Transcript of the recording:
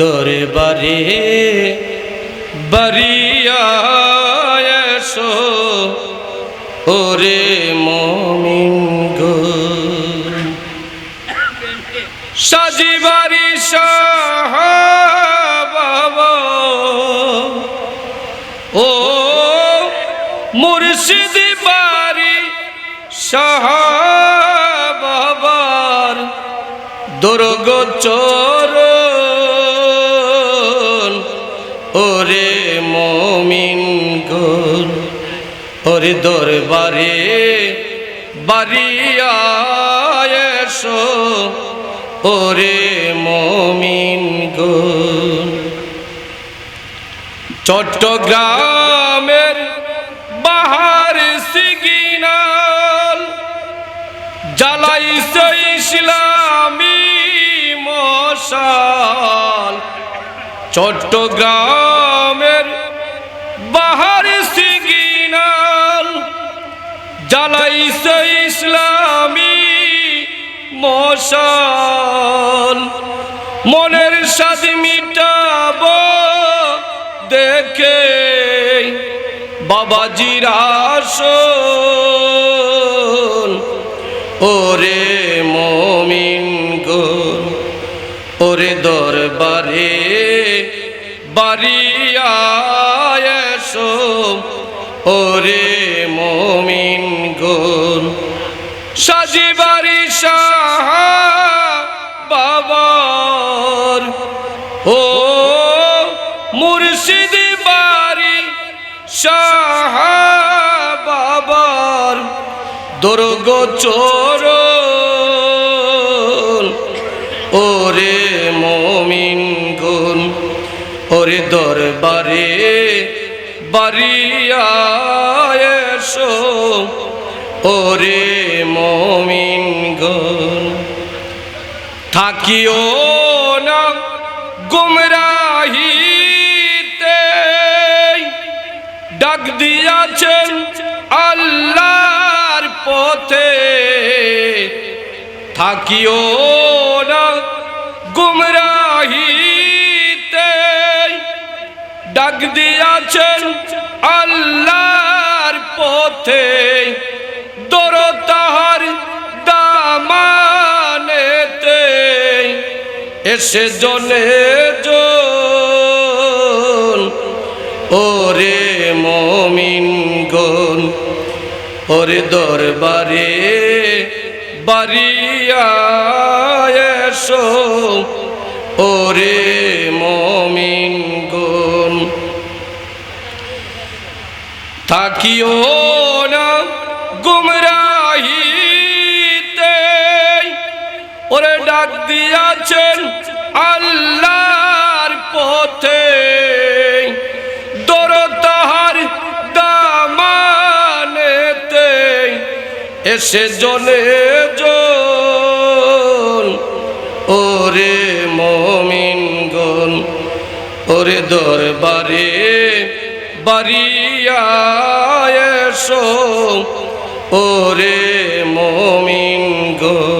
দরবারে বারিয়া এসো। ওরে মমিন গো। সাজিবারি শাহ ও মুর্শিদি বাড়ি শাহ বাবার দুর্গ চোর গোল ওরে দরবারে বাড়িয়া এসো, ওরে মমিন গোল চট্টগ্রামের বাহার সিগিনাল জ্বালাইছে ইসলামী মশাল। চট্টগ্রামের জ্বালাইছে ইসলামী মশাল মনের স্বাদ মিটাব দেখে। বাবাজির আসন ওরে মমিন গো, ওরে দরবারে বাড়িয়া ওরে মমিন গোল সাজিবারি শাহ বাবার। ও মুর্শিদি বাড়ি শাহ বাবার। দুর্গ চোর ওরে মমিন গুন ওরে দরবারে বাড়িয়া এসো ওরে মমিন গুন থাকিও না গুমরাহিতে। ডাক দিয়াছেন আল্লাহর পথে, থাকিও না গুমরাহিতে। ডাক দিয়াছেন আল্লাহর পথে দর তাহার দামানেতে এসে জনে জন ওরে মমিন গন ওরে দরবারে বাড়িয়া এসো। ওরে মমিন গন থাকিও গুমরাহিতে ওরে ডাক দিয়াছেন আল্লাহর পথে। দর তাহার দামানেতে এসে জনে জন ওরে মমিন গন ওরে দরবারে বাড়িয়া এসো। ওরে মমিন গন